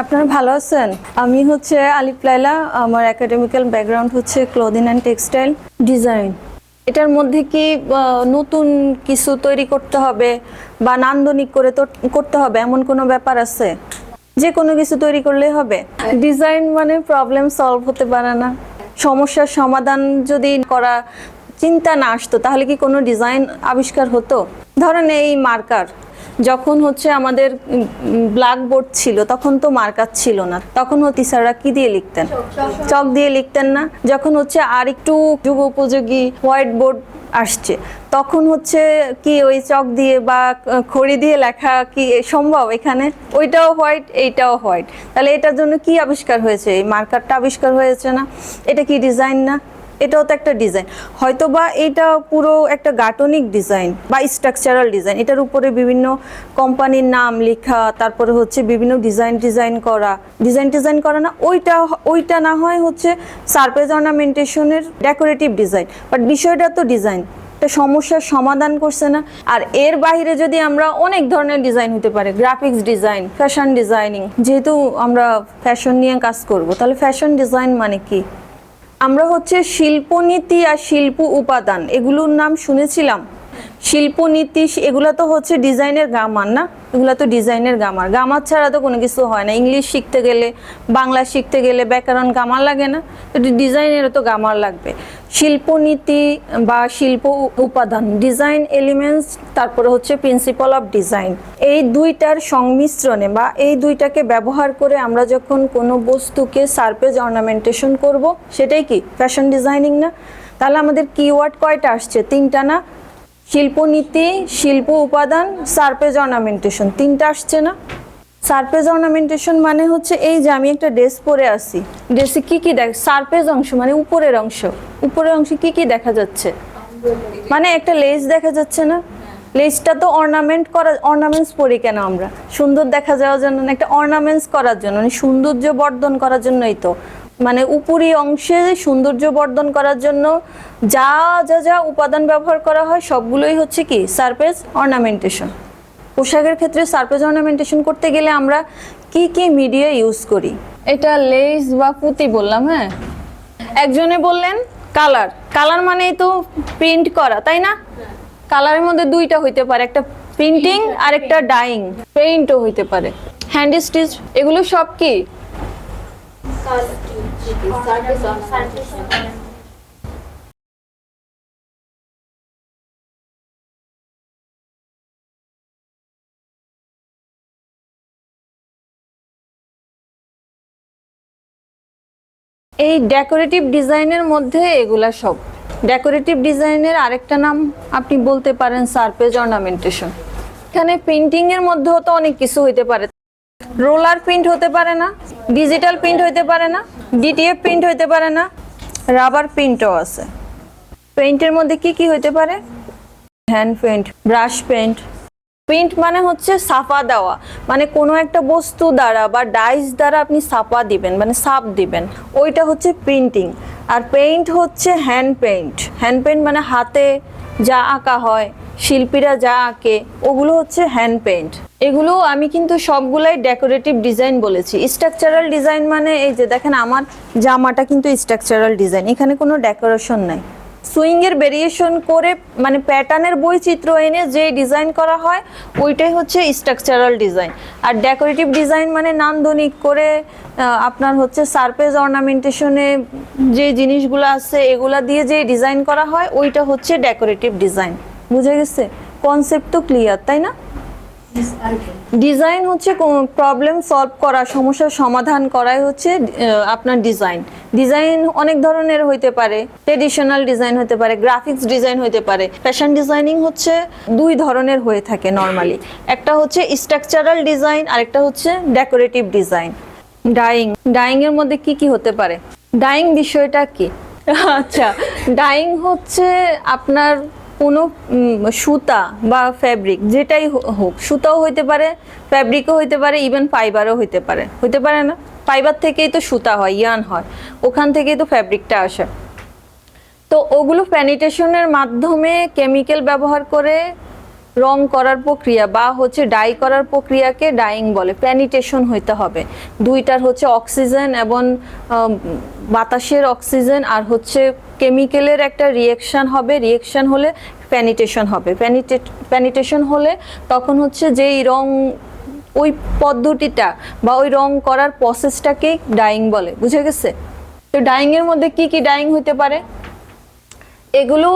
আপনারা ভালো আছেন? আমি হচ্ছে আলিপ লাইলা আমার একাডেমিক্যাল ব্যাকগ্রাউন্ড হচ্ছে ক্লোদিং অ্যান্ড টেক্সটাইল ডিজাইন এটার মধ্যে কি নতুন কিছু তৈরি করতে হবে বা নান্দনিক করে করতে হবে, এমন কোনো ব্যাপার আছে? যে কোনো কিছু তৈরি করলেই হবে। ডিজাইন মানে প্রবলেম সলভ হতে পারে না। সমস্যার সমাধান যদি করা চিন্তা না আসতো, তাহলে কি কোনো ডিজাইন আবিষ্কার হতো? ধরেন এই মার্কার যখন হচ্ছে আমাদের ব্ল্যাকবোর্ড ছিল, তখন তো মার্কার ছিল না। তখন হচ্ছে স্যাররা কি দিয়ে লিখতেন? চক দিয়ে লিখতেন না। যখন হচ্ছে আর একটু যুগ উপযোগী হোয়াইট বোর্ড আসছে, তখন হচ্ছে কি ওই চক দিয়ে বা খড়ি দিয়ে লেখা কি সম্ভব এখানে? ওইটাও হোয়াইট এইটাও হোয়াইট তাহলে এটার জন্য কি আবিষ্কার হয়েছে? এই মার্কারটা আবিষ্কার হয়েছে না? এটা কি ডিজাইন না? এটাও তো একটা ডিজাইন হয়তো বা এটা পুরো একটা গাটনিক ডিজাইন বা স্ট্রাকচারাল ডিজাইন এটার উপরে বিভিন্ন কোম্পানির নাম লেখা, তারপরে হচ্ছে বিভিন্ন ডিজাইন ডিজাইন করা। ডিজাইন ডিজাইন করা না, ওইটা ওইটা না হয় হচ্ছে সারফেস অর্নামেন্টেশনের ডেকোরেটিভ ডিজাইন বাট বিষয়টা তো ডিজাইন সমস্যার সমাধান করছে না। আর এর বাইরে যদি আমরা অনেক ধরনের ডিজাইন হতে পারে গ্রাফিক্স ডিজাইন ফ্যাশন ডিজাইনিং যেহেতু আমরা ফ্যাশন নিয়ে কাজ করব, তাহলে ফ্যাশন ডিজাইন মানে কি? আমরা হচ্ছে শিল্পনীতি আর শিল্প উপাদান এগুলোর নাম শুনেছিলাম। শিল্পনীতি এগুলো তো হচ্ছে ডিজাইনের গামার না? এগুলো তো ডিজাইনের গামার। গামার ছাড়া তো কোনো কিছু হয় না। ইংলিশ শিখতে গেলে, বাংলা শিখতে গেলে ব্যাকরণ গামার লাগে না। তো ডিজাইনেরও তো গামার লাগবে। শিল্পনীতি বা শিল্প উপাদান, ডিজাইন এলিমেন্টস, তারপরে হচ্ছে প্রিন্সিপাল অফ ডিজাইন। এই দুইটার সংমিশ্রণে বা এই দুইটাকে ব্যবহার করে আমরা যখন কোনো বস্তুকে সারফেস অর্নামেন্টেশন করব, সেটাই কি? ফ্যাশন ডিজাইনিং না? তাহলে আমাদের কিওয়ার্ড কয়টা আসছে? তিনটা না? শিল্পনীতি, শিল্প উপাদান সারফেস অর্নামেন্টেশন তিনটা আসছে না? সারফেস অর্নামেন্টেশন মানে হচ্ছে এই যে আমি একটা ড্রেস পরে আসি ড্রেসে কি কি দেখ সারফেস অংশ মানে উপরের অংশ। উপরের অংশে কি কি দেখা যাচ্ছে? মানে একটা লেস দেখা যাচ্ছে না? লেসটা তো অর্নামেন্ট করা অর্নামেন্টস পরি কেন আমরা? সুন্দর দেখা যাওয়ার জন্য একটা অর্নামেন্টস করার জন্য মানে সৌন্দর্য বর্ধন করার জন্যই তো। মানে উপরি অংশে সৌন্দর্য বর্ধন করার জন্য যা যা যা উপাদান ব্যবহার করা হয় সবগুলোই হচ্ছে কি? সারফেস অর্নামেন্টেশন পোশাকের ক্ষেত্রে সারফেস অর্নামেন্টেশন করতে গেলে আমরা কি কি মিডিয়া ইউজ করি? এটা লেস বা পুঁতি বললাম হ্যাঁ? একজনে বললেন কালার কালার মানেই তো প্রিন্ট করা তাই না? কালারের মধ্যে দুইটা হইতে পারে একটা প্রিন্টিং আর একটা ডাইং পেইন্টও হইতে পারে। হ্যান্ড স্টিচ এগুলো সব কি? এই ডেকোরেটিভ ডিজাইনের মধ্যে এগুলা সব। ডেকোরেটিভ ডিজাইনের আরেকটা নাম আপনি বলতে পারেন সারফেস অর্নামেন্টেশন এখানে প্রিন্টিং এর মধ্যেও তো অনেক কিছু হইতে পারে। রোলার প্রিন্ট হতে পারে না, ডিজিটাল প্রিন্ট হইতে পারে না, ডিটিএফ প্রিন্ট হইতে পারে না, রাবার প্রিন্টও আছে। পেইন্টের মধ্যে কি কি হইতে পারে? Hand paint brush paint paint মানে হচ্ছে সাফা দেওয়া মানে কোনো একটা বস্তু দ্বারা বা ডাইস দ্বারা আপনি সাফা দিবেন মানে সাপ দিবেন, ওইটা হচ্ছে প্রিন্টিং। আর পেইন্ট হচ্ছে হ্যান্ড পেইন্ট হ্যান্ড পেইন্ট মানে হাতে যা আঁকা হয় শিল্পীরা যা আঁকে, ওগুলো হচ্ছে হ্যান্ড পেইন্ট এগুলো আমি কিন্তু সবগুলাই ডেকোরেটিভ ডিজাইন বলেছি। স্ট্রাকচারাল ডিজাইন মানে এই যে দেখেন আমার জামাটা কিন্তু স্ট্রাকচারাল ডিজাইন এখানে কোনো ডেকোরেশন নাই। সুইং এর ভেরিয়েশন করে মানে প্যাটার্নের বৈচিত্র্য এনে যে ডিজাইন করা হয়, ওইটাই হচ্ছে স্ট্রাকচারাল ডিজাইন আর ডেকোরেটিভ ডিজাইন মানে নান্দনিক করে আপনার হচ্ছে সারফেস অর্নামেন্টেশনে যে জিনিসগুলো আছে, এগুলা দিয়ে যে ডিজাইন করা হয়, ওইটা হচ্ছে ডেকোরেটিভ ডিজাইন বুঝে গেছে? কনসেপ্ট তো ক্লিয়ার তাই না? ডিজাইন হচ্ছে প্রবলেম সলভ করা, সমস্যার সমাধান করাই হচ্ছে আপনার ডিজাইন ডিজাইন অনেক ধরনের হইতে পারে ট্রেডিশনাল ডিজাইন হতে পারে গ্রাফিক্স ডিজাইন হতে পারে। ফ্যাশন ডিজাইনিং হচ্ছে দুই ধরনের হয়ে থাকে নর্মালি একটা হচ্ছে স্ট্রাকচারাল ডিজাইন আরেকটা হচ্ছে ডেকোরেটিভ ডিজাইন ডাইং ডাইং এর মধ্যে কি কি হতে পারে? ডাইং বিষয়টা কি? আচ্ছা ডাইং হচ্ছে আপনার কোনো সুতা বা ফ্যাব্রিক যেটাই হোক, সুতাও হইতে পারে ফ্যাব্রিকও হইতে পারে ইভেন ফাইবারও হইতে পারে। হইতে পারে না? ফাইবার থেকেই তো সুতা হয় ইয়ান হয়। ওখান থেকেই তো ফ্যাব্রিকটা আসে। তো ওগুলো প্যানিটেশনের মাধ্যমে কেমিক্যাল ব্যবহার করে রং করার প্রক্রিয়া বা হচ্ছে ডাই করার প্রক্রিয়াকে ডাইং বলে প্যানিটেশন হইতে হবে। দুইটার হচ্ছে অক্সিজেন এবং বাতাসের অক্সিজেন আর হচ্ছে কেমিক্যালের একটা রিয়েকশন হবে রিয়েকশন হলে প্যানিটেশন হবে। প্যানিটেশন হলে তখন হচ্ছে যেই রং ওই পদ্ধতিটা বা ওই রং করার প্রসেসটাকেই ডাইং বলে, বুঝে গেছে? তো ডাইং এর মধ্যে কি কি ডাইং হইতে পারে? এগুলো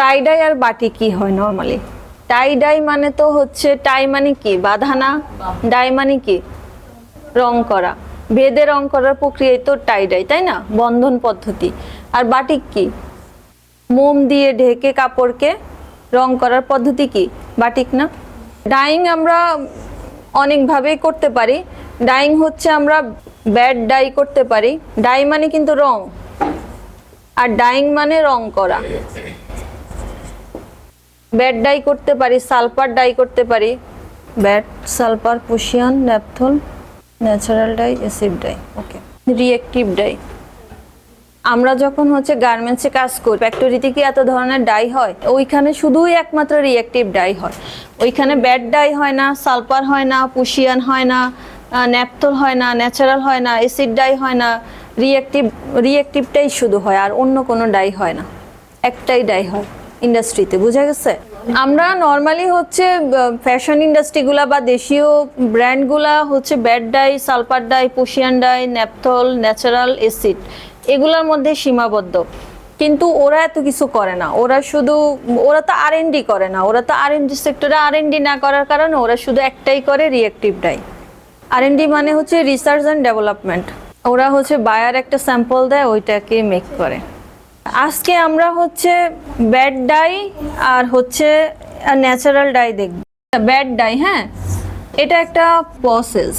টাই ডাই আর বাটি কি হয় নর্মালি টাই ডাই মানে তো হচ্ছে টাই মানে কি? বাঁধানা? ডাই মানে কি? রং করা। বেদে রং করার প্রক্রিয়াই তো টাই ডাই তাই না? বন্ধন পদ্ধতি। আর বাটিক কি? মোম দিয়ে ঢেকে কাপড়কে রং করার পদ্ধতি কি? বাটিক না? ডাইং আমরা অনেকভাবেই করতে পারি। ডাইং হচ্ছে আমরা ব্যাড ডাই করতে পারি। ডাই মানে কিন্তু রং। আর ডাইং মানে রং করা। ব্যাড ডাই করতে পারি সালফার ডাই করতে পারি। Vat sulphur পুশিয়ান, naphthol, natural dye, acid dye. Okay. Reactive dye. আমরা যখন হচ্ছে গার্মেন্টসে কাজ করি ফ্যাক্টরিতে কি এত ধরনের ডাই হয়? ওইখানে শুধুই একমাত্র রিয়েক্টিভ ডাই হয়। ওইখানে ব্যাড ডাই হয় না সালপার হয় না পুশিয়ান হয় না ন্যাপথল হয় না ন্যাচারাল হয় না অ্যাসিড ডাই হয় না রিয়েক্টিভ রিয়েক্টিভটাই শুধু হয়, আর অন্য কোনো ডাই হয় না। একটাই ডাই হয় ইন্ডাস্ট্রিতে বুঝা গেছে? আমরা নর্মালি হচ্ছে ফ্যাশন ইন্ডাস্ট্রিগুলা বা দেশীয় ব্র্যান্ডগুলা হচ্ছে ব্যাড ডাই সালপার ডাই পুশিয়ান ডাই ন্যাপথল ন্যাচারাল অ্যাসিড এগুলোর মধ্যে সীমাবদ্ধ। কিন্তু ওরা এত কিছু করে না। ওরা শুধু, ওরা তো আর করে না। ওরা তো আর সেক্টরে আর না করার কারণে ওরা শুধু একটাই করে রিয়েক্টিভ ডাই আর মানে হচ্ছে রিসার্চ অ্যান্ড ডেভেলপমেন্ট ওরা হচ্ছে বায়ার একটা স্যাম্পল দেয়, ওইটাকে মেক করে। আজকে আমরা হচ্ছে ব্যাড ডাই আর হচ্ছে ন্যাচারাল ডাই দেখব। ব্যাড ডাই হ্যাঁ? এটা একটা প্রসেস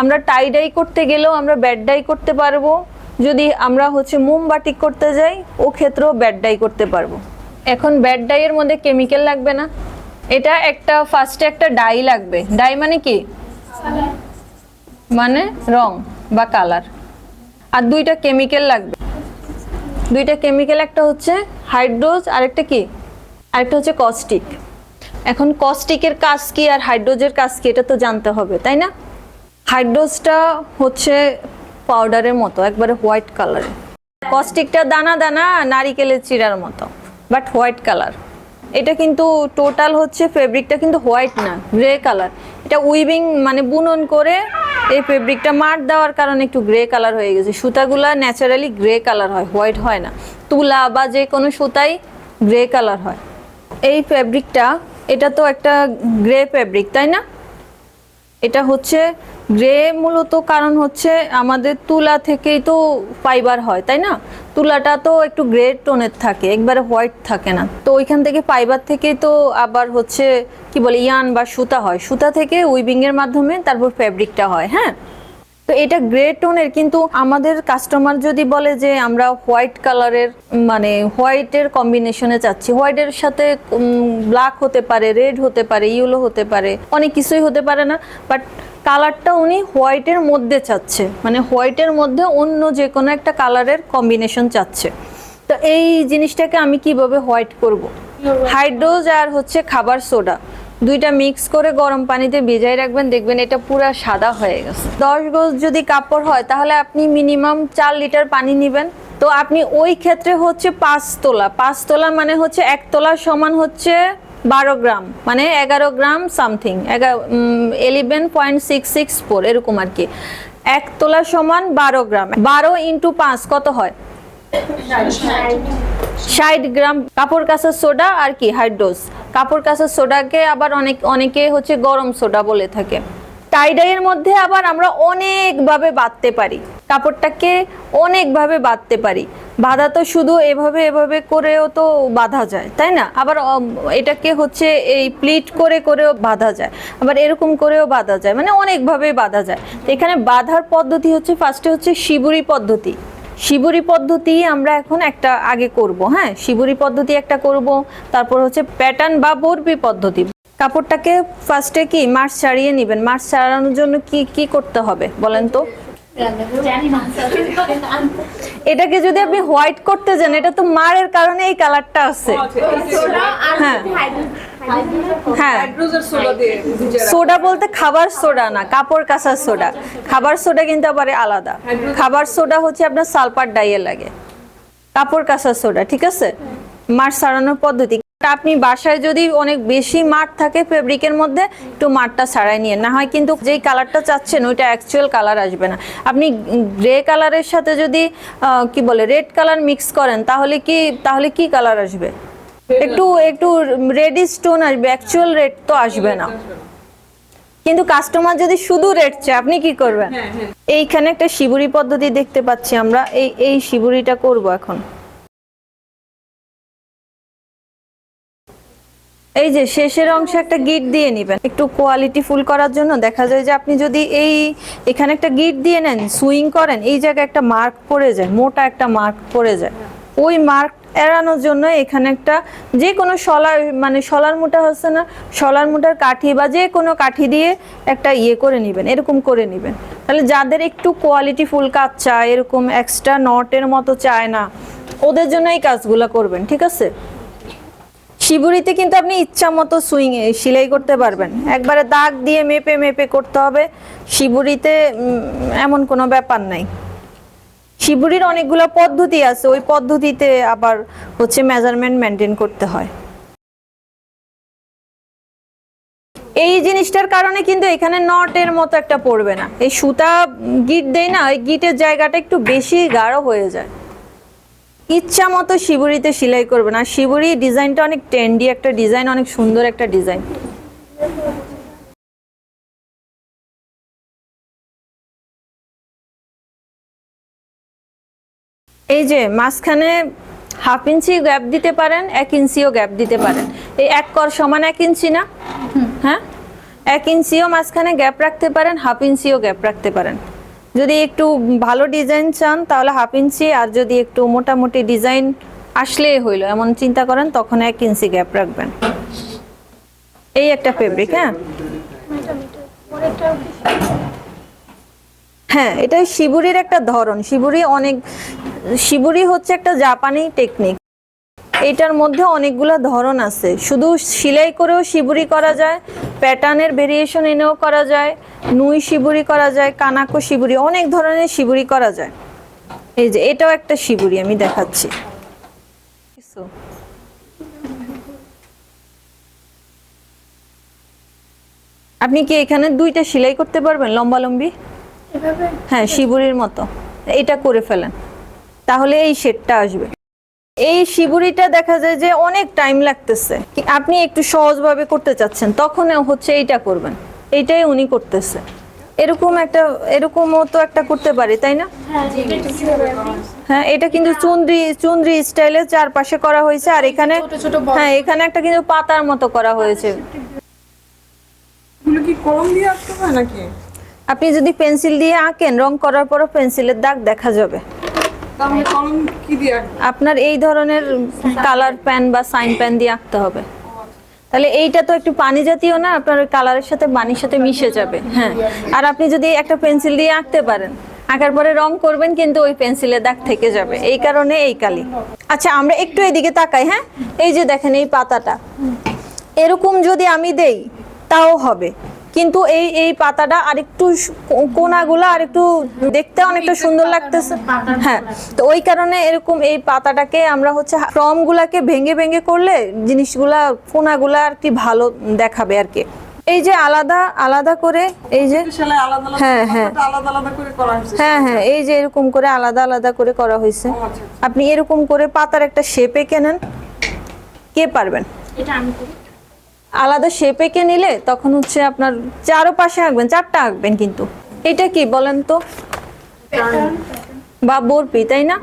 আমরা টাই ডাই করতে গেলেও আমরা ব্যাড ডাই করতে পারব। যদি আমরা হচ্ছে মোমবাটিক করতে যাই, ও ক্ষেত্রেও ব্যাড ডাই করতে পারব। এখন ব্যাড ডাইয়ের মধ্যে কেমিক্যাল লাগবে না। এটা একটা ফার্স্টে একটা ডাই লাগবে। ডাই মানে কি? মানে রং বা কালার আর দুইটা কেমিক্যাল লাগবে। দুইটা কেমিক্যাল একটা হচ্ছে হাইড্রোজ আর একটা কি? আরেকটা হচ্ছে কস্টিক এখন কস্টিকের কাজ কি আর হাইড্রোজের কাজ কি, এটা তো জানতে হবে, তাই না? হাইড্রোজটা হচ্ছে পাউডারের মতো, একবারে হোয়াইট কালারের কস্টিকটা দানা দানা, নারিকেলের চিরার মতো বাট হোয়াইট কালার এটা কিন্তু টোটাল হচ্ছে ফেব্রিকটা কিন্তু হোয়াইট না গ্রে কালার এটা উইভিং মানে বুনন করে এই ফেব্রিকটা মার দেওয়ার কারণে একটু গ্রে কালার হয়ে গেছে। সুতাগুলা ন্যাচারালি গ্রে কালার হয় হোয়াইট হয় না। তুলা বা যে কোনো সুতাই গ্রে কালার হয়। এই ফেব্রিকটা এটা তো একটা গ্রে ফেব্রিক তাই না? এটা হচ্ছে গ্রে মূলত কারণ হচ্ছে আমাদের তুলা থেকেই তো ফাইবার হয়, তাই না? তুলাটা তো একটু গ্রে টোনের থাকে, একবারে হোয়াইট থাকে না। তো ওইখান থেকে ফাইবার থেকেই তো আবার হচ্ছে, কি বলে, ইয়ান বা সুতা হয়। সুতা থেকে উইভিং এর মাধ্যমে তারপর ফ্যাব্রিকটা হয় হ্যাঁ? তো এটা গ্রে টোনের, কিন্তু আমাদের কাস্টমার যদি বলে যে আমরা হোয়াইট কালারের মানে হোয়াইটের কম্বিনেশনে চাচ্ছি হোয়াইটের সাথে ব্ল্যাক হতে পারে রেড হতে পারে ইয়েলো হতে পারে, অনেক কিছুই হতে পারে না। বাট কালারটা উনি হোয়াইটের মধ্যে চাচ্ছে। মানে হোয়াইটের মধ্যে অন্য যে কোনো একটা কালারের কম্বিনেশন চাচ্ছে। তো এই জিনিসটাকে আমি কীভাবে হোয়াইট করব? হাইড্রোজ আর হচ্ছে খাবার সোডা। দুইটা মিক্স করে গরম পানিতে ভিজাই রাখবেন, দেখবেন এটা পুরা সাদা হয়ে গেছে। দশ গজ যদি কাপড় হয়, তাহলে আপনি মিনিমাম চার লিটার পানি নেবেন। তো আপনি ওই ক্ষেত্রে হচ্ছে পাঁচ তোলা। পাঁচ তোলা মানে হচ্ছে এক তোলা সমান হচ্ছে বারো গ্রাম মানে এগারো gram something eleven point six six four এরকম আর কি। এক তোলা সমান বারো গ্রাম, বারো ইন্টু পাঁচ কত হয়? ষাট গ্রাম। কাপড় কাঁচার সোডা আর কি, হাইড্রোস। কাপড় কাঁচার সোডাকে আবার অনেক, অনেকে হচ্ছে গরম সোডা বলে থাকে। টাইডাইয়ের মধ্যে আবার আমরা অনেকভাবে বাঁধতে পারি। কাপড়টাকে অনেকভাবে বাঁধতে পারি। বাঁধা তো শুধু এভাবে এভাবে করেও তো বাঁধা যায়, তাই না? আবার এটাকে হচ্ছে এই প্লিট করে, করেও বাঁধা যায়। আবার এরকম করেও বাঁধা যায় মানে অনেকভাবে বাঁধা যায়। তো এখানে বাঁধার পদ্ধতি হচ্ছে ফার্স্টে হচ্ছে শিবুরি পদ্ধতি। শিবুরি পদ্ধতি আমরা এখন একটা আগে করব হ্যাঁ? শিবুরি পদ্ধতি একটা করব, তারপর হচ্ছে প্যাটার্ন বা বরবি পদ্ধতি। কাপড়টাকে ফার্স্টে কি মাছ ছাড়িয়ে নেবেন। মাছ ছাড়ানোর জন্য কি কি করতে হবে, বলেন তো? এটাকে যদি আপনি হোয়াইট করতে যান এটা তো মারের কারণে এই কালারটা আছে। হ্যাঁ। হ্যাঁ। সোডা বলতে খাবার সোডা না কাপড় কাঁচার সোডা। খাবার সোডা কিন্তু আবার আলাদা। খাবার সোডা হচ্ছে আপনার সালফার ডাইয়ে লাগে। কাপড় কাঁচার সোডা ঠিক আছে? মাঠ সারানোর পদ্ধতি। আপনি বাসায় যদি অনেক বেশি মাঠ থাকে ফেব্রিকের মধ্যে একটু মাঠটা ছাড়াই নিয়ে না হয় কিন্তু যেই কালারটা চাচ্ছেন ওইটা অ্যাকচুয়াল কালার আসবে না। আপনি গ্রে কালারের সাথে যদি কি বলে রেড কালার মিক্স করেন তাহলে কি তাহলে কি কালার আসবে? একটু একটু রেডি স্টোন আসবে অ্যাকচুয়াল রেড তো আসবে না। কিন্তু কাস্টমার যদি শুধু রেড চায় আপনি কি করবেন? হ্যাঁ হ্যাঁ। এইখানে একটা শিবুরি পদ্ধতি দেখতে পাচ্ছি আমরা। এই এই শিবুরিটা করব এখন। এই যে শেষের অংশে একটা গিট দিয়ে নেবেন। একটু কোয়ালিটি ফুল করার জন্য দেখা যায় যে আপনি যদি এই এখানে একটা গিট দিয়ে নেন, সুইং করেন, এই জায়গায় একটা মার্ক পড়ে যায়, মোটা একটা মার্ক পড়ে যায়। ওই মার্ক এড়ানোর জন্য এখানে একটা যে কোনো শলার মানে শলার মোটা হচ্ছে না, শলার মোটার কাঠি বা যে কোনো কাঠি দিয়ে একটা ইয়ে করে নেবেন, এরকম করে নেবেন। তাহলে যাদের একটু কোয়ালিটি ফুল কাজ চায়, এরকম এক্সট্রা নটের মতো চায় না, ওদের জন্য এই কাজগুলো করবেন, ঠিক আছে? শিবুরিতে কিন্তু আপনি ইচ্ছা মতো সুইং সেলাই করতে পারবেন। একবারে দাগ দিয়ে মেপে মেপে করতে হবে। শিবুরিতে এমন কোনো ব্যাপার নাই। শিবুরির অনেকগুলো পদ্ধতি আছে। ওই পদ্ধতিতে আবার হচ্ছে মেজারমেন্ট মেনটেন করতে হয়। এই জিনিসটার কারণে কিন্তু এখানে নটের মতো একটা পড়বে না। এই সুতা গিট দেয় না, ওই গিটের জায়গাটা একটু বেশি গাঢ় হয়ে যায়। ইচ্ছা মতো শিবুরিতে সেলাই করবেন। আর শিবুরি ডিজাইনটা অনেক ট্রেন্ডি একটা ডিজাইন অনেক সুন্দর একটা ডিজাইন। এই যে মাঝখানে হাফ ইঞ্চি গ্যাপ দিতে পারেন এক ইঞ্চিও গ্যাপ দিতে পারেন। এই এক কর সমান এক ইঞ্চি না? হ্যাঁ? এক ইঞ্চিও মাঝখানে গ্যাপ রাখতে পারেন হাফ ইঞ্চিও গ্যাপ রাখতে পারেন। যদি একটু ভালো ডিজাইন চান, তাহলে হাফ ইঞ্চি আর যদি একটু মোটামুটি ডিজাইন আসলেই হইল, এমন চিন্তা করেন, তখন এক ইঞ্চি গ্যাপ রাখবেন। এই একটা ফেব্রিক হ্যাঁ? হ্যাঁ এটা শিবুরির একটা ধরন। শিবুরি অনেক, শিবুরি হচ্ছে একটা জাপানি টেকনিক এটার মধ্যে অনেকগুলো ধরন আছে। শুধু সেলাই করেও শিবুরি করা যায় প্যাটার্নের ভেরিয়েশন এনেও করা যায় নুই শিবুরি করা যায় কানাকো শিবুরি অনেক ধরনের শিবুরি করা যায়। এই যে এটাও একটা শিবুরি আমি দেখাচ্ছি। আপনি কি এখানে দুইটা সেলাই করতে পারবেন লম্বা লম্বি হ্যাঁ শিবুরির মতো। এটা করে ফেলেন। তাহলে এই শেডটা আসবে। এই শিবুরিটা দেখা যায় যে অনেক টাইম লাগতেছে। আপনি একটু সহজভাবে করতে চাচ্ছেন তখন হচ্ছে এইটা করবেন। এইটাই উনি করতেছে। এরকম একটা এরকমও তো একটা করতে পারি তাই না? হ্যাঁ এটা কিন্তু চুন্দ্রি চুন্দ্রি স্টাইলে চারপাশে করা হয়েছে আর এখানে হ্যাঁ এখানে একটা কিন্তু পাতার মতো করা হয়েছে। এগুলো কি কলম দিয়ে আঁকতে হয় নাকি? আপনি যদি পেন্সিল দিয়ে আঁকেন রং করার পরও পেন্সিলের দাগ দেখা যাবে। আপনার এই ধরনের কালার প্যান বা সাইন প্যান দিয়ে আঁকতে হবে। তাহলে এইটা তো একটু পানি জাতীয় না, আপনার কালারের সাথে বানির সাথে মিশে যাবে হ্যাঁ। আর আপনি যদি একটা পেন্সিল দিয়ে আঁকতে পারেন, আঁকার পরে রং করবেন কিন্তু ওই পেন্সিলের দাগ থেকে যাবে, এই কারণে এই কালি। আচ্ছা আমরা একটু এদিকে তাকাই হ্যাঁ? এই যে দেখেন এই পাতাটা। এরকম যদি আমি দেই, তাও হবে। কিন্তু এই এই পাতাটা আরেকটু কোনাগুলো আরেকটু দেখতে অনেকটা সুন্দর লাগতেছে। হ্যাঁ তো ওই কারণে এরকম এই পাতাটাকে আমরা হচ্ছে ফর্মগুলাকে ভেঙে ভেঙে করলে জিনিসগুলা কোনাগুলা আর কি ভালো দেখাবে আর কি। এই যে আলাদা আলাদা করে এই যে হ্যাঁ, হ্যাঁ। পাতাটা আলাদা আলাদা করে করা হয়েছে। হ্যাঁ হ্যাঁ এই যে এরকম করে আলাদা আলাদা করে করা হয়েছে। আচ্ছা। আপনি এরকম করে পাতার একটা শেপে কেনেন কে পারবেন? এটা আমি করি। আলাদা শেপ কে নিলে তখন হচ্ছে আপনার চারো পাশে আঁকবেন, চারটা আঁকবেন কিন্তু। এটা কি বলেন তো? বা বরপি তাই না?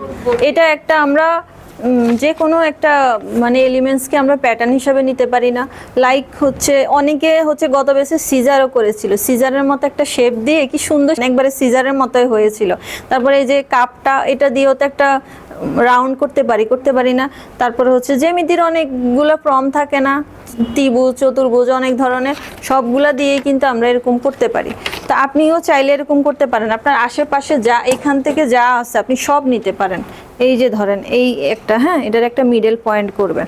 এটা একটা আমরা যে কোনো একটা মানে এলিমেন্টসকে আমরা প্যাটার্ন হিসাবে নিতে পারি না। লাইক হচ্ছে, অনেকে হচ্ছে গত বেসে সিজারও করেছিল। সিজারের মতো একটা শেপ দিয়ে কি সুন্দর, একবারে সিজারের মতোই হয়েছিল। তারপরে এই যে কাপটা এটা দিয়েও তো একটা রাউন্ড করতে পারি করতে পারি না। তারপরে হচ্ছে জ্যামিতির অনেকগুলো ফর্ম থাকে না, ত্রিভুজ, চতুর্ভুজ, অনেক ধরনের, সবগুলা দিয়ে কিন্তু আমরা এরকম করতে পারি। তা আপনিও চাইলে এরকম করতে পারেন। আপনার আশেপাশে যা, এখান থেকে যা আছে আপনি সব নিতে পারেন। এই যে ধরেন, এই একটা হ্যাঁ এটার একটা মিডল পয়েন্ট করবেন।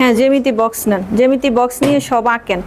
হ্যাঁ জেমিতি বক্স নেন। জেমিতি বক্স নিয়ে সব আঁকেন।